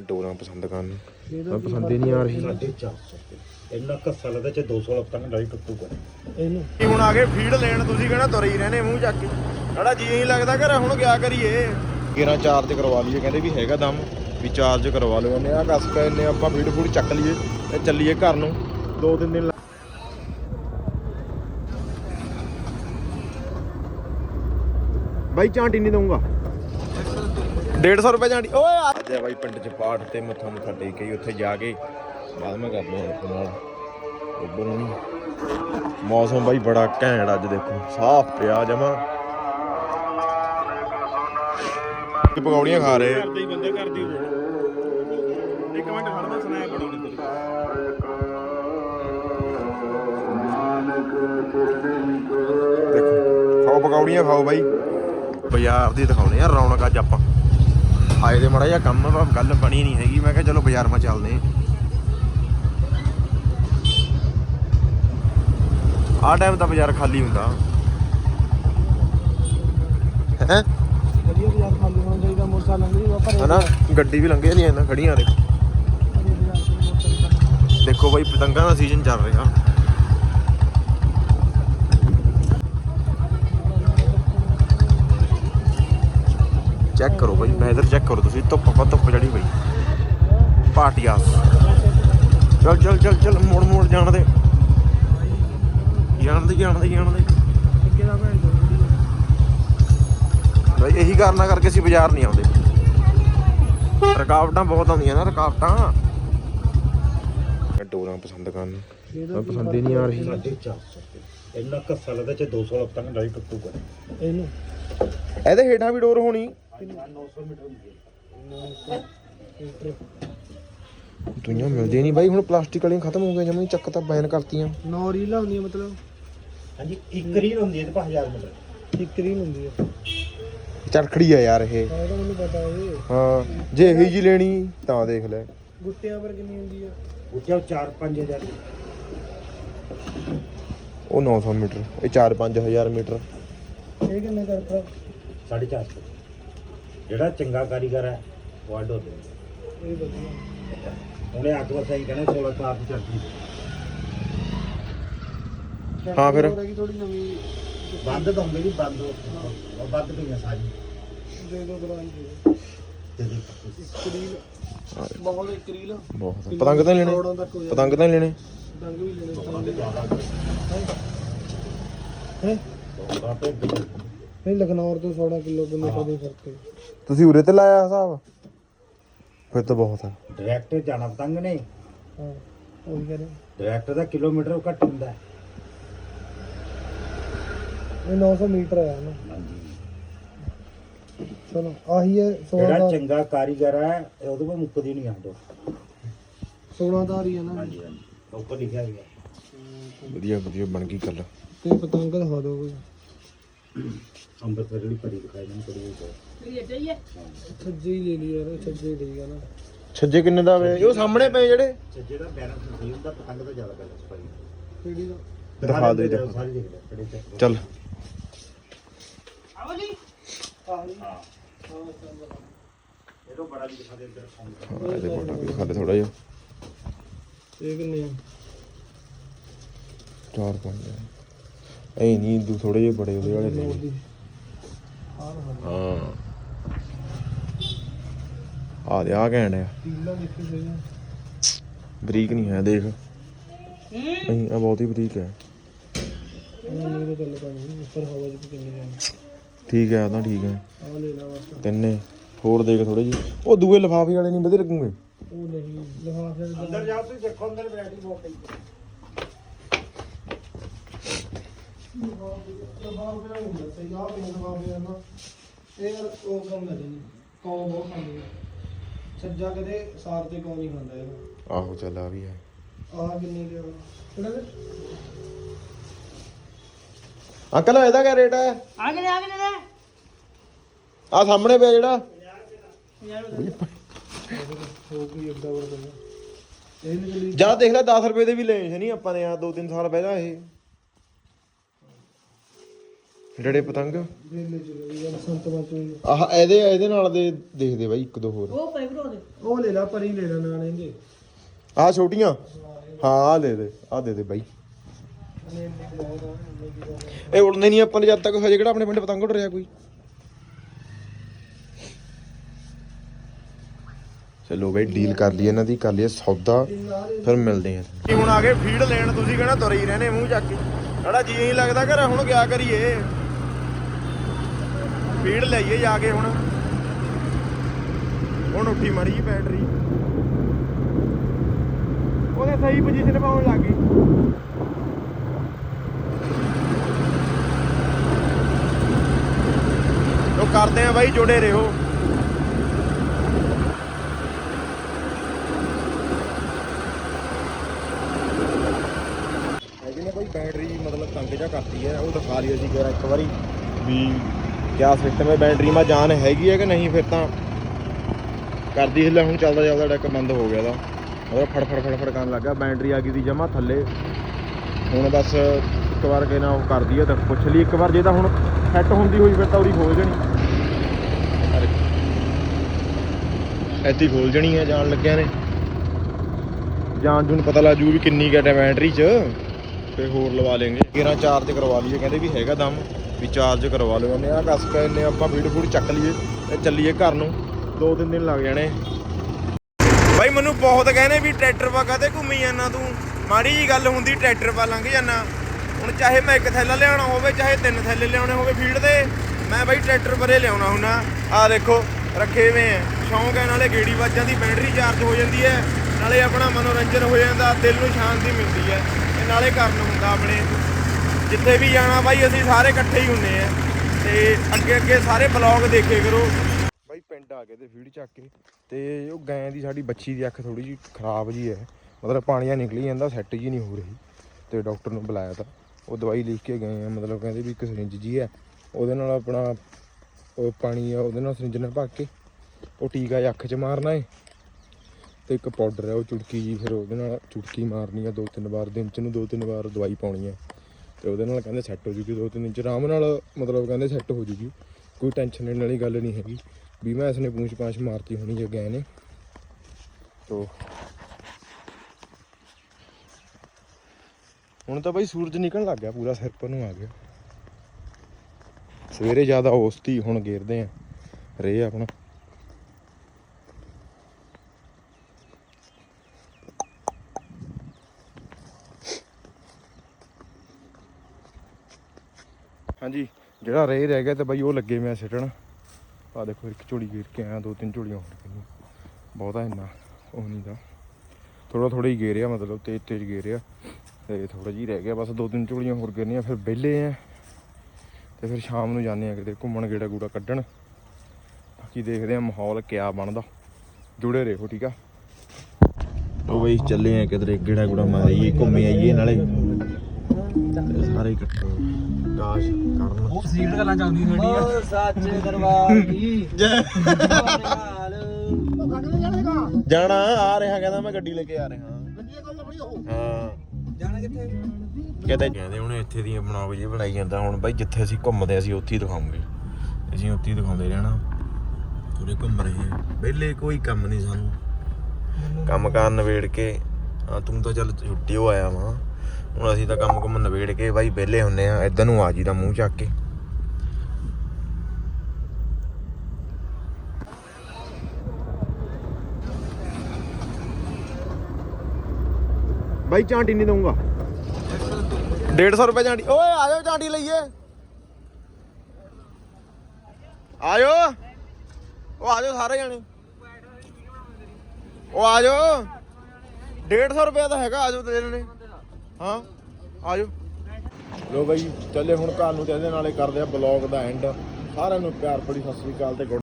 ਡੋਰਾਂ ਪਸੰਦ ਕਰਨ। ਮੈਂ ਪਸੰਦ ਹੀ ਨਹੀਂ ਆ ਰਹੀ। 450 ਇੰਨਾ ਕੱਸਾ ਲੱਗਦਾ ਚ 200 ਲੱਖ ਤੱਕ ਡਾਈ ਟੁੱਟੂਗਾ ਇਹਨੂੰ। ਹੁਣ ਆ ਗਏ ਫੀਡ ਲੈਣ ਤੁਸੀਂ ਕਹਿੰਦਾ ਤੁਰੇ ਹੀ ਰਹਨੇ ਮੂੰਹ ਚੱਕ ਕੇ। ਸਾਡਾ ਜੀ ਨਹੀਂ ਲੱਗਦਾ ਘਰ ਹੁਣ ਕਿਆ ਕਰੀਏ? ਕਿਰਾਂ ਚਾਰਜ ਕਰਵਾ ਲਈਏ ਕਹਿੰਦੇ ਵੀ ਹੈਗਾ ਦਮ ਵੀ ਚਾਰਜ ਕਰਵਾ ਲਓ ਉਹਨੇ ਆ ਕੱਸ ਕੇ ਨੇ ਆਪਾਂ ਫੀਡ ਫੂਡ ਚੱਕ ਲਈਏ ਤੇ ਚੱਲੀਏ ਘਰ ਨੂੰ। ਦੋ ਤਿੰਨ ਦਿਨ ਬਾਈ ਚਾਂਟੀ ਨਹੀਂ ਦਊਂਗਾ। 150 ਰੁਪਏ ਚਾਂਟੀ ਓਏ ਆ। ਜਾ ਬਾਈ ਪਿੰਡ ਚ ਪਾਠ ਤੇ ਮੱਥਾ ਮੁੱਥਾ ਟੇਕ ਕੇ ਉੱਥੇ ਜਾ ਕੇ ਬਾਅਦ ਮੈਂ ਕਰਦਾ ਹਾਂ ਨਾਲ। ਉੱਧਰ ਨੂੰ ਮੌਸਮ ਬਾਈ ਬੜਾ ਘੈਂਟ ਅੱਜ ਦੇਖੋ ਸਾਫ਼ ਪਿਆ ਜਮਾ। ਪਕੌੜੀਆਂ ਖਾ ਰਹੇ। ਕਰਦੇ ਹੀ ਬੰਦਾ ਕਰਦੀ ਇੱਕ ਮਿੰਟ ਖੜਦਾ ਸੁਣਾਇਆ ਬਣਾਉਣੀ ਤੇਰੀ ਦੇਖੋ ਖਾਓ ਪਕੌੜੀਆਂ ਖਾਓ ਬਾਈ। ਬਾਜ਼ਾਰ ਦੀ ਦਿਖਾਉਣੇ ਆ ਰੌਣਕ ਅੱਜ ਆਪਾਂ। ਆਏ ਦੇ ਮੜਾ ਜਿਹਾ ਕੰਮ ਆ, ਪਰ ਗੱਲ ਬਣੀ ਨਹੀਂ ਹੈਗੀ। ਮੈਂ ਕਿਹਾ ਚਲੋ ਬਾਜ਼ਾਰ ਮਾ ਚੱਲਦੇ ਆ। ਆਹ ਟਾਈਮ ਤਾਂ ਬਾਜ਼ਾਰ ਖਾਲੀ ਹੁੰਦਾ। ਹੈ? ਵਧੀਆ ਬਾਜ਼ਾਰ ਖਾਲੀ ਹੋਣਾ ਚਾਹੀਦਾ ਮੋਟਰਸਾਈਕਲ ਲੰਘ ਜੂਗਾ ਪਰ ਹਨਾ? ਗੱਡੀ ਵੀ ਲੰਘੇ ਨਹੀਂ ਇਹਨਾਂ ਖੜੀਆਂ ਨੇ। ਦੇਖੋ ਬਾਈ ਪਤੰਗਾਂ ਦਾ ਸੀਜ਼ਨ ਚੱਲ ਰਿਹਾ। ਚੈੱਕ ਕਰੋ ਬਾਈ ਵੈਦਰ ਚੈੱਕ ਕਰੋ ਤੁਸੀਂ ਧੁੱਪ ਪਾ ਧੁੱਪ ਜੜੀ ਬਈ ਪਾਟਿਆ ਚੱਲ ਚੱਲ ਚੱਲ ਚੱਲ ਮੋੜ ਮੋੜ ਜਾਣ ਦੇ। ਜਾਣ ਦੇ ਜਾਣ ਦੇ ਜਾਣ ਦੇ। ਬਾਈ ਇਹੀ ਕਾਰਨਾਂ ਕਰਕੇ ਅਸੀਂ ਬਾਜ਼ਾਰ ਨਹੀਂ ਆਉਂਦੇ। ਰੁਕਾਵਟਾਂ ਬਹੁਤ ਆਉਂਦੀਆਂ ਨਾ ਰੁਕਾਵਟਾਂ। ਡੋਰਾਂ ਪਸੰਦ ਕਰਨ। ਮੈਂ ਪਸੰਦ ਹੀ ਨਹੀਂ ਆ ਰਹੀ। 450 ਇੰਨਾ ਕੱਸਾ ਲੱਗਦਾ ਚ 200 ਲੱਖ ਤੱਕ ਡਾਈ ਟੁੱਟੂਗਾ। ਇਹਨੂੰ? ਇਹਦੇ ਹੇਠਾਂ ਵੀ ਡੋਰ ਹੋਣੀ। 900 ਮੀਟਰ ਹੁੰਦੀ ਹੈ ਦੁਨੀਆ ਮਿਲਦੀ ਨਹੀਂ ਬਾਈ ਹੁਣ ਪਲਾਸਟਿਕ ਵਾਲੀਆਂ ਖਤਮ ਹੋ ਗਈਆਂ ਜਮੀ ਚੱਕ ਤਾਂ ਬੈਨ ਕਰਤੀਆਂ। ਨੌ ਰੀਲਾਂ ਹੁੰਦੀਆਂ ਮਤਲਬ। ਹਾਂਜੀ ਇੱਕ ਰੀਲ ਹੁੰਦੀ ਹੈ ਤੇ 1000 ਮੀਟਰ ਇੱਕ ਰੀਲ ਹੁੰਦੀ ਹੈ। ਚਰਖੜੀ ਆ ਯਾਰ ਇਹ। ਇਹ ਤਾਂ ਮੈਨੂੰ ਪਤਾ ਇਹ ਹਾਂ ਜੇ ਇਹੀ ਜੀ ਲੈਣੀ ਤਾਂ ਦੇਖ ਲੈ। ਗੁੱਟਿਆਂ ਪਰ ਕਿੰਨੀ ਹੁੰਦੀ ਆ। ਉੱਚਾ 4 5000 ਉਹ 900 ਮੀਟਰ ਇਹ 4-5000 ਮੀਟਰ। ਇਹ ਕਿੰਨੇ ਕਰਤਾ? 450 ਜਿਹੜਾ ਚੰਗਾ ਕਾਰੀਗਰ ਹੈ ਉਹ ਅੱਡ ਹੋ ਦੇ ਇਹ ਵਧੀਆ ਉਹਨੇ ਅੱਠ ਵਾਰ ਸਹੀ ਕਹਿੰਦੇ 16 ਤਾਰ ਦੀ ਚੱਲਦੀ ਹਾਂ ਫਿਰ? ਥੋੜੀ ਨਵੀਂ। ਬੰਦ ਤਾਂ ਹੁੰਦੇ ਵੀ ਬੰਦ ਉਹ ਬੰਦ ਪਈਆਂ ਸਾਰੀ ਦੇ ਦਵਾਈ ਬਹੁਤ। ਬਹੁਤ ਪਤੰਗ ਤਾਂ ਲੈਣੇ? ਹੋ ਪਤੰਗ ਤਾਂ ਲੈਣੇ? ਡੰਗ ਵੀ ਲੈਣੇ ਹੈ? ਤੇ ਨਹੀਂ ਲਖਨੌਰ ਤੋਂ 16 ਕਿਲੋਮੀਟਰ ਦੇ ਫ਼ਰਕ ਹੈ ਤੁਸੀਂ ਉਰੇ ਤੇ ਲਾਇਆ ਹਿਸਾਬ? ਫਿਰ ਤਾਂ ਬਹੁਤ ਹੈ ਡਾਇਰੈਕਟ ਜਾਣਾ ਪਤੰਗ ਨੇ। ਹਾਂ ਉਹੀ ਕਰੇ ਡਾਇਰੈਕਟ ਦਾ ਕਿਲੋਮੀਟਰ ਘੱਟ ਹੁੰਦਾ। ਹੈ ਇਹ 900 ਮੀਟਰ ਆ ਨਾ। ਚਲੋ ਆਹੀ ਹੈ 16 ਜਿਹੜਾ ਦਾ ਚੰਗਾ ਕਾਰੀਗਰ ਹੈ ਇਹ ਉਹਦੇ ਕੋਲ ਮੁੱਕਦੀ ਨਹੀਂ ਆਂਦੋ 16 ਦਾ ਹੀ ਹੈ ਨਾ। ਹਾਂਜੀ ਹਾਂਜੀ। ਉੱਪਰ ਲਿਖਿਆ ਹੋਇਆ ਵਧੀਆ ਵਧੀਆ ਬਣ ਗਈ ਗੱਲ। ਤੇ ਪਤੰਗ ਦਿਖਾ ਦਿਓ ਕੋਈ। ਅੰਮ੍ਰਿਤਸਰ ਜਿਹੜੀ ਪੜੀ ਦਿਖਾਈ ਨਹੀਂ ਪੜੀ ਹੋਈ ਸੱਜੇ ਹੀ ਲੈ ਲਈ ਯਾਰ ਸੱਜੇ ਹੀ ਠੀਕ ਆ ਨਾ। ਛੱਜੇ ਕਿੰਨੇ ਦਾ ਵੇ? ਉਹ ਸਾਹਮਣੇ ਪਏ ਜਿਹੜੇ। ਤੇ ਜਿਹੜਾ ਬੈਲੈਂਸ ਨਹੀਂ ਹੁੰਦਾ ਪਤੰਗ ਦਾ ਜ਼ਿਆਦਾ ਬੈਲੈਂਸ ਪੜੀ ਕਿਹੜੀ ਦਾ? ਦਿਖਾ ਜੀ, ਦਿਖਾ। ਸਾਰੀ ਦੇਖ ਲੈ ਕਿਹੜੇ ਚੱਕ ਚੱਲ। ਇਹ ਤੋਂ ਬੜਾ ਵੀ ਦਿਖਾ ਦੇ ਇੱਧਰ। ਫੋਨ ਹਾਂ ਇਹਦੇ ਕੋਲ ਵੀ ਖਾਲੇ ਥੋੜਾ ਜਿਹਾ। ਇਹ ਕਿੰਨੇ ਆ? ਚਾਰ ਪੰਜ ਐ ਨਹੀਂ ਦੂ ਥੋੜੇ ਜਿਹੇ ਬੜੇ ਉਹਦੇ ਵਾਲੇ ਹਾਂ। ਆ ਦੇ ਆ ਘੈਂਟ ਆ ਬਰੀਕ ਨਹੀਂ ਹੈ ਦੇਖ। ਨਹੀਂ ਆ ਬਹੁਤ ਹੀ ਬਰੀਕ ਹੈ। ਠੀਕ ਹੈ ਆ ਤਾਂ ਠੀਕ ਹੈ। ਤਿੰਨੇ। ਹੋਰ ਦੇਖ ਥੋੜੇ ਜਿਹੇ। ਉਹ ਦੂਏ ਲਿਫਾਫੇ ਵਾਲੇ ਨਹੀਂ ਵਧੀਆ ਲੱਗੂਗੇ? ਉਹ ਨਹੀਂ ਲਿਫਾਫੇ ਅੰਦਰ ਜਾਓ ਤੁਸੀਂ ਦੇਖੋ ਅੰਦਰ ਵੈਰਾਈਟੀ ਬਹੁਤ ਪਈ ਲਿਫਾਫੇ ਦਾ ਹੁੰਦਾ ਸਹੀ ਆ ਵੀ ਲਿਫਾਫੇ ਆ ਨਾ ਇਹ ਯਾਰ ਉਹ ਕੰਮ ਲੱਗੇ ਨਹੀਂ ਕੌਂ ਬਹੁਤ ਖਾਂਦੇ ਆ ਸੱਜਾ ਕਦੇ ਸਾਰ ਤੇ ਕੌਂ ਨਹੀਂ ਖਾਂਦਾ ਇਹ ਆਹੋ ਚੱਲ ਆ ਵੀ ਹੈ ਆਹ ਕਿੰਨੇ ਦੇ ਆ। ਕਿਹੜਾ ਦੇ ਅੰਕਲ ਇਹਦਾ ਕੀ ਰੇਟ ਹੈ ਆ? ਗਏ ਆ ਗਏ ਨੇ ਆ ਸਾਹਮਣੇ ਪਿਆ ਜਿਹੜਾ। ਹੋ ਗਈ ਏਡਾ ਬੜਾ ਬੰਦਾ ਇਹ ਨਹੀਂ ਚਲੀ। ਜਾਂ ਦੇਖ ਲੈ 10 ਰੁਪਏ ਦੇ ਵੀ ਲਏ ਸੀ ਨਹੀਂ ਆਪਾਂ ਨੇ ਆ 2-3 ਸਾਲ ਪਹਿਲਾਂ ਇਹ। ਡੜੇ ਪਤੰਗ? ਆਹ ਇਹਦੇ ਇਹਦੇ ਨਾਲ ਦੇ ਦੇਖਦੇ ਬਾਈ ਇੱਕ ਦੋ ਹੋਰ। ਉਹ ਪੈ ਭਰਾ ਦੇ। ਉਹ ਲੈ ਲੈ ਪਰੀ ਲੈ ਲੈ ਨਾਲ ਇਹਦੇ। ਆਹ ਛੋਟੀਆਂ? ਹਾਂ ਆ ਦੇ ਦੇ ਆ ਦੇ ਦੇ ਬਾਈ। ਇਹ ਉੜਨੇ ਨਹੀਂ ਆਪਾਂ ਨੇ ਜਦ ਤੱਕ ਹਜੇ ਕਿਹੜਾ ਆਪਣੇ ਪਿੰਡ ਪਤੰਗ ਉੱਡ ਰਿਹਾ ਕੋਈ? ਚਲੋ ਬਈ ਡੀਲ ਕਰ ਲਈ ਇਹਨਾਂ ਦੀ ਕਰ ਲਈ ਸੌਦਾ ਫਿਰ ਮਿਲਦੇ ਆ ਹੁਣ ਆ ਗਏ ਫੀਡ ਲੈਣ ਤੁਸੀਂ ਕਹਿੰਦਾ ਤੁਰੇ ਹੀ ਰਹਨੇ ਮੂੰਹ ਚੱਕ ਕੇ। ਸਾਡਾ ਜੀ ਨਹੀਂ ਲੱਗਦਾ ਘਰ ਹੁਣ ਕਿਆ ਕਰੀਏ? ਫੀਡ ਲਈਏ ਜਾ ਕੇ ਹੁਣ। ਹੁਣ ਉੱਠੀ ਮੜੀ ਜੀ ਬੈਟਰੀ। ਉਹਦੇ ਸਹੀ ਪੋਜੀਸ਼ਨ ਪਾਉਣ ਲੱਗ ਗਈ। ਲੋ ਕਰਦੇ ਆ ਬਾਈ ਜੁੜੇ ਰਹੋ। ਹੈਗੀ ਨੇ ਕੋਈ ਬੈਟਰੀ ਮਤਲਬ ਤੰਗ ਜਾ ਕਰਦੀ ਹੈ ਉਹ ਦਿਖਾ ਲਈ ਅਸੀਂ ਜਰਾ ਇੱਕ ਵਾਰੀ। ਵੀ ਕਿਆ ਸਿਸਟਮ ਹੈ ਬੈਟਰੀ ਮਾ ਜਾਨ ਹੈਗੀ ਹੈ ਕਿ ਨਹੀਂ, ਫਿਰ ਤਾਂ ਕਰਦੀ ਹਿੱਲਾ ਹੁਣ ਚੱਲਦਾ ਚੱਲਦਾ ਡੱਕ ਬੰਦ ਹੋ ਗਿਆ ਦਾ ਉਹਦਾ ਫੜ ਫੜ ਫੜ ਫੜ ਕਰਨ ਲੱਗਾ ਬੈਟਰੀ ਆ ਗਈ ਦੀ ਜਮਾ ਥੱਲੇ। ਹੁਣ ਬਸ ਇੱਕ ਵਾਰ ਕੇ ਨਾ ਉਹ ਕਰਦੀ ਹੈ ਤਾਂ ਪੁੱਛ ਲਈ ਇੱਕ ਵਾਰ, ਜੇ ਤਾਂ ਹੁਣ ਸੈੱਟ ਹੁੰਦੀ ਹੋਈ ਫਿਰ ਤਾਂ ਉਹਦੀ ਖੋਲ ਜਣੀ ਐਤੀ ਖੋਲ ਜਣੀ ਹੈ ਜਾਣ ਲੱਗਿਆ ਨੇ। ਜਾਣ ਜੂਨ ਪਤਾ ਲੱਗ ਜੂ ਵੀ ਕਿੰਨੀ ਘਟੇ ਬੈਟਰੀ ਚ, ਤੇ ਹੋਰ ਲਵਾ ਲੈਂਗੇ ਕਿਰਾਂ ਚਾਰਜ ਕਰਵਾ ਲਈਏ, ਕਹਿੰਦੇ ਵੀ ਹੈਗਾ ਦਮ। ਵੀ ਚਾਰਜ ਕਰਵਾ ਲਓ ਉਹਨੇ। ਆ ਕੱਸ ਕੇ ਇਹਨੇ ਆਪਾਂ ਵੀਡ ਫੂਡ ਚੱਕ ਲਈਏ ਤੇ ਚੱਲੀਏ ਘਰ ਨੂੰ। ਦੋ ਤਿੰਨ ਦਿਨ ਲੱਗ ਜਾਣੇ। ਬਾਈ, ਮੈਨੂੰ ਬਹੁਤ ਕਹਿੰਦੇ ਵੀ ਟਰੈਕਟਰ ਪਾ ਕਾਤੇ ਘੁੰਮੀ ਜਾਂਦਾ ਤੂੰ? ਮਾੜੀ ਜੀ ਗੱਲ ਹੁੰਦੀ, ਟਰੈਕਟਰ ਪਾ ਲੰਘ ਜਾਂਦਾ ਹੁਣ ਚਾਹੇ ਮੈਂ ਇੱਕ ਥੈਲਾ ਲਿਆਉਣਾ ਹੋਵੇ, ਚਾਹੇ ਤਿੰਨ ਥੈਲੇ ਲਿਆਉਣੇ ਹੋਵੇ ਫੀਡ ਦੇ, ਮੈਂ ਬਾਈ ਟਰੈਕਟਰ ਪਰੇ ਲਿਆਉਣਾ ਹੁੰਦਾ। ਆ ਦੇਖੋ, ਰੱਖੇ ਵੇ ਆ। ਸ਼ੌਂਕ ਹੈ ਨਾਲੇ ਗੇੜੀ ਵਾਜਾਂ ਦੀ ਬੈਟਰੀ ਚਾਰਜ ਹੋ ਜਾਂਦੀ ਹੈ, ਨਾਲੇ ਆਪਣਾ ਮਨੋਰੰਜਨ ਹੋ ਜਾਂਦਾ, ਦਿਲ ਨੂੰ ਸ਼ਾਂਤੀ ਮਿਲਦੀ ਹੈ, ਤੇ ਨਾਲੇ ਕਰਨ ਹੁੰਦਾ ਆਪਣੇ। ਜਿੱਥੇ ਵੀ ਜਾਣਾ ਬਾਈ, ਅਸੀਂ ਸਾਰੇ ਇਕੱਠੇ ਹੀ ਹੁੰਨੇ ਆ ਤੇ ਅੱਗੇ ਅੱਗੇ ਸਾਰੇ ਬਲੌਗ ਦੇਖੇ ਕਰੋ। ਬਾਈ, ਪਿੰਡ ਆ ਗਏ ਤੇ ਫੀਡ ਚੱਕ ਕੇ। ਤੇ ਉਹ ਗਾਂ ਦੀ ਸਾਡੀ ਬੱਚੀ ਦੀ ਅੱਖ ਥੋੜੀ ਜੀ ਖਰਾਬ ਜੀ ਹੈ। ਮਤਲਬ ਪਾਣੀਆਂ ਨਿਕਲੀ ਜਾਂਦਾ, ਸੈੱਟ ਜੀ ਨਹੀਂ ਹੋ ਰਹੀ। ਤੇ ਡਾਕਟਰ ਨੂੰ ਬੁਲਾਇਆ ਤਾਂ। ਉਹ ਦਵਾਈ ਲਿਖ ਕੇ ਗਏ ਆ, ਮਤਲਬ ਕਹਿੰਦੇ ਵੀ ਇੱਕ ਸਰਿੰਜ ਜੀ ਹੈ। ਉਹਦੇ ਨਾਲ ਆਪਣਾ ਉਹ ਪਾਣੀ ਆ, ਉਹਦੇ ਨਾਲ ਸਰਿੰਜ ਨਾਲ ਭਰ ਕੇ ਉਹ ਟੀਕਾ ਜਿਹਾ ਅੱਖ 'ਚ ਮਾਰਨਾ ਏ। ਤੇ ਇੱਕ ਪਾਊਡਰ ਹੈ ਉਹ ਚੁਟਕੀ ਜੀ ਫਿਰ ਉਹਦੇ ਨਾਲ ਚੁਟਕੀ ਮਾਰਨੀ ਆ। ਦੋ ਤਿੰਨ ਵਾਰ, ਦਿਨ ਚ ਨੂੰ ਦੋ ਤਿੰਨ ਵਾਰ ਦਵਾਈ ਪਾਉਣੀ ਹੈ ਤੇ ਉਹਦੇ ਨਾਲ ਕਹਿੰਦੇ ਸੈੱਟ ਹੋ ਜੂਗੀ, ਦੋ ਤਿੰਨ ਦਿਨ ਚ ਆਰਾਮ ਨਾਲ ਮਤਲਬ ਕਹਿੰਦੇ ਸੈੱਟ ਹੋ ਜੂਗੀ। ਕੋਈ ਟੈਨਸ਼ਨ ਲੈਣ ਵਾਲੀ ਗੱਲ ਨਹੀਂ ਹੈਗੀ। ਵੀ ਮੈਂ ਇਸਨੇ ਪੂੰਛ ਪਾਛ ਮਾਰਤੀ ਹੋਣੀ ਜੇ ਗਏ ਨੇ। ਤੋ ਹੁਣ ਤਾਂ ਬਈ ਸੂਰਜ ਨਿਕਲਣ ਲੱਗ ਗਿਆ, ਪੂਰਾ ਸਿਰ ਪਰ ਨੂੰ ਆ ਗਿਆ। ਸਵੇਰੇ ਜ਼ਿਆਦਾ ਔਸਤੀ, ਹੁਣ ਗੇਰਦੇ ਆ। ਰੇ ਆਪਣਾ। ਹਾਂਜੀ। ਜਿਹੜਾ ਰੇ ਰਹਿ ਗਿਆ ਤੇ ਬਾਈ ਉਹ ਲੱਗੇ ਮੈਂ ਸਿੱਟਣ। ਆ ਦੇਖੋ, ਇੱਕ ਝੋਲੀ ਗੇਰ ਕੇ ਆਇਆ, ਦੋ ਤਿੰਨ ਝੋਲੀਆਂ ਹੋਰ ਗਈਆਂ ਬਹੁਤਾ ਇੰਨਾ ਉਹ ਨਹੀਂ ਦਾ ਥੋੜਾ ਥੋੜਾ ਹੀ ਗੇਰਿਆ, ਮਤਲਬ ਤੇਜ਼ ਤੇਜ਼ ਗੇਰਿਆ। ਤੇ ਥੋੜਾ ਜੀ ਰਹਿ ਗਿਆ, ਬਸ ਦੋ ਤਿੰਨ ਝੋਲੀਆਂ ਹੋਰ ਗੇਰਨੀਆਂ, ਫਿਰ ਵਿਹਲੇ ਆ। ਤੇ ਫਿਰ ਸ਼ਾਮ ਨੂੰ ਜਾਂਦੇ ਆ ਕਿਤੇ ਘੁੰਮਣ ਗੇੜਾ ਗੂੜਾ ਕੱਢਣ। ਬਾਕੀ ਦੇਖਦੇ ਆ ਮਾਹੌਲ ਕਿਆ ਬਣਦਾ। ਜੁੜੇ ਰਹੋ, ਠੀਕ ਆ? ਉਹ ਬਈ, ਚੱਲੇ ਆ ਕਿਧਰੇ ਗੇੜਾ ਗੂੜਾ ਮਾਰੀਏ, ਘੁੰਮੇ ਆਈਏ ਨਾਲੇ। ਸਾਰੇ ਇਕੱਠੇ। ਕਾਸ਼ ਕਰਨ। ਉਹ ਸੀਟ ਗੱਲਾਂ ਚੱਲਦੀਆਂ ਸਾਡੀਆਂ ਓ ਸੱਚ ਦਰਬਾਰ ਕੀ ਜਾਣਾ ਆ ਰਿਹਾ ਕਹਿੰਦਾ ਮੈਂ ਗੱਡੀ ਲੈ ਕੇ ਆ ਰਿਹਾ। ਹਾਂ। ਜਾਣਾ ਕਿੱਥੇ? ਕਹਿੰਦੇ ਕਹਿੰਦੇ ਹੁਣ ਇੱਥੇ ਦੀਆਂ ਬਣਾਓ ਜੀ ਬਣਾਈ ਜਾਂਦਾ ਹੁਣ ਬਾਈ ਜਿੱਥੇ ਅਸੀਂ ਘੁੰਮਦੇ ਅਸੀਂ ਉੱਥੇ ਹੀ ਦਿਖਾਉਂਗੇ। ਅਸੀਂ ਉੱਥੇ ਹੀ ਦਿਖਾਉਂਦੇ ਰਹਿਣਾ। ਪੂਰੇ ਘੁੰਮ ਰਹੇ ਆ ਵਿਹਲੇ ਕੋਈ ਕੰਮ ਨਹੀਂ ਸਾਨੂੰ। ਕੰਮ ਕਾਰ ਨਵੇੜ ਕੇ ਹਾਂ ਤੂੰ ਤਾਂ ਚੱਲ ਛੁੱਟੀ ਹੋ ਆਇਆ ਵਾ। ਹੁਣ ਅਸੀਂ ਤਾਂ ਕੰਮ ਕੁੰਮ ਨਵੇੜ ਕੇ ਬਾਈ ਵਿਹਲੇ ਹੁੰਨੇ ਆ ਇਧਰ ਨੂੰ ਆ ਜੀ ਦਾ ਮੂੰਹ ਚੱਕ ਕੇ। ਬਾਈ ਚਾਂਟੀ ਨਹੀਂ ਦਊਂਗਾ। 150 ਰੁਪਏ ਚਾਂਟੀ ਓਏ ਆ ਜਾਓ ਚਾਂਟੀ ਲਈਏ। ਆ ਜਾਓ। ਉਹ ਆ ਜਾਓ ਸਾਰੇ ਜਾਣੇ। ਉਹ ਆ ਜਾਓ। 150 ਰੁਪਏ ਤਾਂ ਹੈਗਾ ਆ ਜਾਓ ਤੇ ਨੇ ਹਾਂ ਆ ਲੋ ਬਾਈ, ਚੱਲੇ ਹੁਣ ਘਰ ਨੂੰ, ਤੇ ਇਹਦੇ ਨਾਲੇ ਕਰਦੇ ਆ ਬਲੌਗ ਦਾ ਐਂਡ ਸਾਰਿਆਂ ਨੂੰ ਪਿਆਰ ਭਰੀ ਸਤਿ ਸ੍ਰੀ ਅਕਾਲ ਤੇ good